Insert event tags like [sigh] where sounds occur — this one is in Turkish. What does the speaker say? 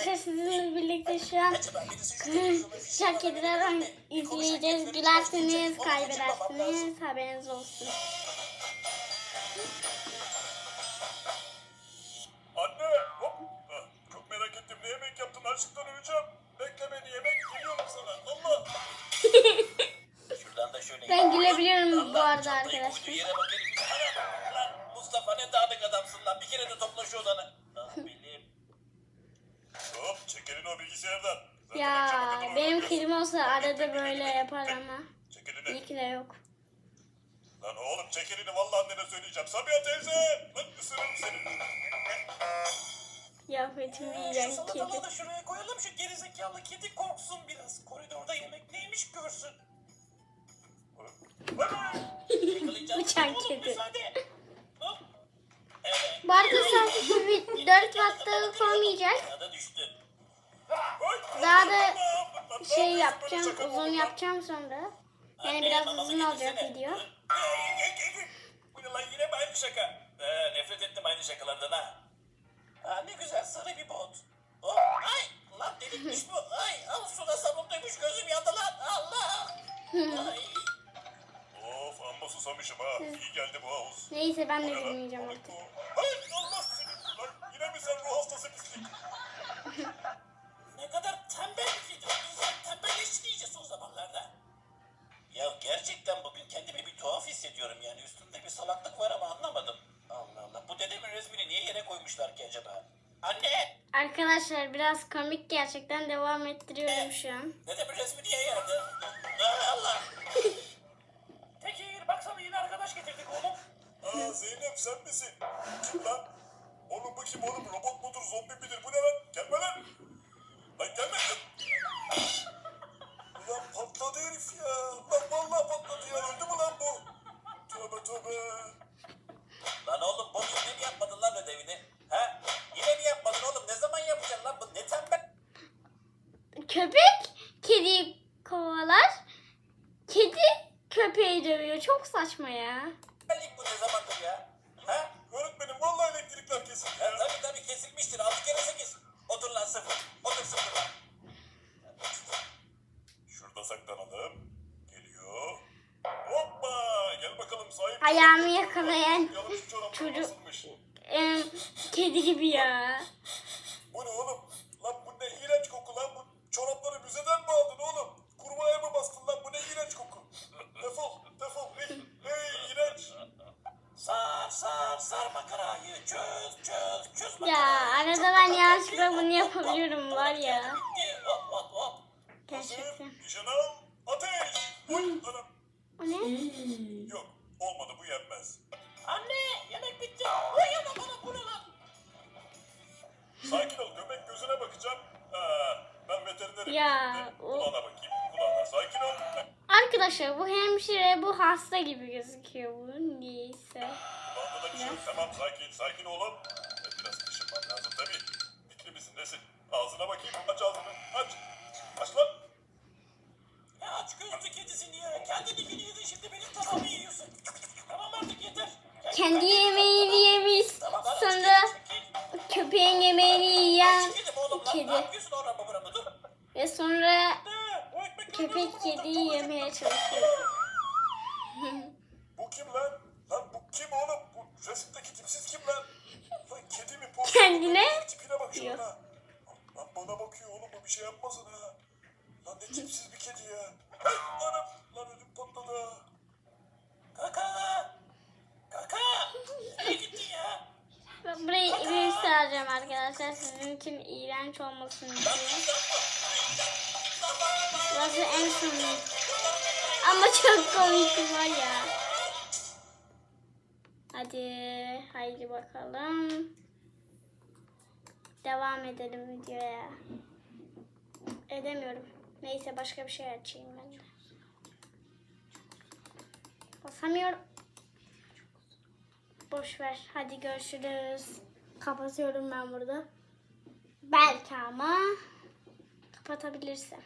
arkadaşlar sizinle birlikte şu an [laughs] Şak kediler oyun izleyeceğiz. Gülersiniz, kaybedersiniz. Haberiniz olsun. Anne! Hop! Ah, Çok merak ettim. Ne yemek yaptın? Açlıktan öleceğim. Bekle beni yemek. Geliyorum sana. Allah! Şuradan da şöyle. Ben gülebiliyorum bu arada arkadaşlar. Mustafa ne dağınık adamsın lan. Bir kere de topla şu odanı. Hop! Çek elini o bilgisayardan. Zaten Ya benim oynamıyorsun. kedim olsa arada böyle yapar ama. [laughs] Çek elini. İyi ki de yok. Lan oğlum çek elini. Vallahi annene söyleyeceğim. Sabiha teyze! Lan ısırırım seni. [laughs] Kıyafetim Şu iğrenç salatalığı kedi. da şuraya koyalım. Şu gerizekalı kedi korksun biraz. Koridorda yemek neymiş görsün. Yakalayacağım [laughs] Uçan oğlum, kedi. müsaade. Hop. Evet. Bir 4 wattlık olmayacak. Daha da şey yapacağım, uzun yapacağım sonra. Yani biraz uzun olacak video. Bu ne lan yine mi aynı şaka? Ee, nefret ettim aynı şakalardan ha. Ha ne güzel sarı bir bot. Oh, ay lan delikmiş bu. Ay al suda sabundaymış gözüm yandı lan. Allah. Ay. Of amma susamışım ha. İyi geldi bu havuz. Neyse ben de bilmeyeceğim artık. Ay Arkadaşlar biraz komik gerçekten devam ettiriyorum şu an. Dedemin resmi niye yerde? Aa, Allah! [laughs] Tekir baksana yine arkadaş getirdik oğlum. Aa Zeynep sen misin? Kim lan? Oğlum bu kim oğlum? Robot mudur? Zombi midir? Bu ne lan? Gelme lan. Lan gelme. Ulan patladı herif ya. Lan vallahi patladı ya. Öldü mü Köpek kediyi kovalar. Kedi köpeği dövüyor. Çok saçma ya. tembellik bu ne zamandır ya? Ha? Öğretmenim vallahi elektrikler kesildi ya. tabii tabii kesilmiştir. Altı kere sekiz. Otur lan sıfır. Otur sıfır lan. Şurada saklanalım. Geliyor. Hoppa. Gel bakalım sahip. Ayağımı yakalayan çoraplar çocuk- em, kedi gibi ya. Bu ne oğlum? Lan bu ne iğrenç koku lan bu. Çorapları müzeden mi aldın oğlum? Kurmaya mı bastın lan? Bu ne iğrenç koku. Defol, defol. Hey, hey iğrenç. Sar sar makarayı. Çöz çöz çöz Ya arada ben yanlışlıkla bunu yapabiliyorum var ya. Hop hop hop. Gerçekten. Nişan al. Ateş. O ne? Yok olmadı bu yenmez. Anne yemek bitti. Uyuyama bana bu ne lan? Sakin ol göbek gözüne bakacağım. Ha, ben veterinerim. Ya, o- Kulağına bakayım. Kulağına sakin ol. Arkadaşlar bu hemşire bu hasta gibi gözüküyor bu niyeyse. Şey yok. Tamam sakin sakin oğlum. E, Biraz kışınman lazım tabii. Bitli misin nesin? Ağzına bakayım aç ağzını. Aç. Aç lan. Ya aç gözlü kedisin ya. Kendini gün yedin şimdi benim tabağımı yiyorsun. Tamam artık yeter. Gel, Kendi gel. yemeğini yemiş. Tamam, Sonra çekil. köpeğin yemeğini yiyen Çekildim oğlum lan. kedi. Ne yapıyorsun orada mı buramı dur. ve sonra Ne? O ekmekleri köpek kediyi yemeye çalışıyor. [laughs] Bu kim lan? Lan bu kim oğlum? Bu tipsiz kim lan? Lan kedi mi? Porsu Kendine? Tipine bak şuna. Lan bana bakıyor oğlum bu bir şey yapmasın ha. Lan ne tipsiz bir kedi ya. Anam. Lan ödüm patladı. Kaka. Kaka. Nereye gittin ya? Ben burayı bir saracağım arkadaşlar sizin için iğrenç olmasın diye. Burası en son. Ama çok komik var ya. Hadi haydi bakalım. Devam edelim videoya. Edemiyorum. Neyse başka bir şey açayım ben de. Basamıyorum. Boş ver. Hadi görüşürüz. Kapatıyorum ben burada. Belki ama kapatabilirsem.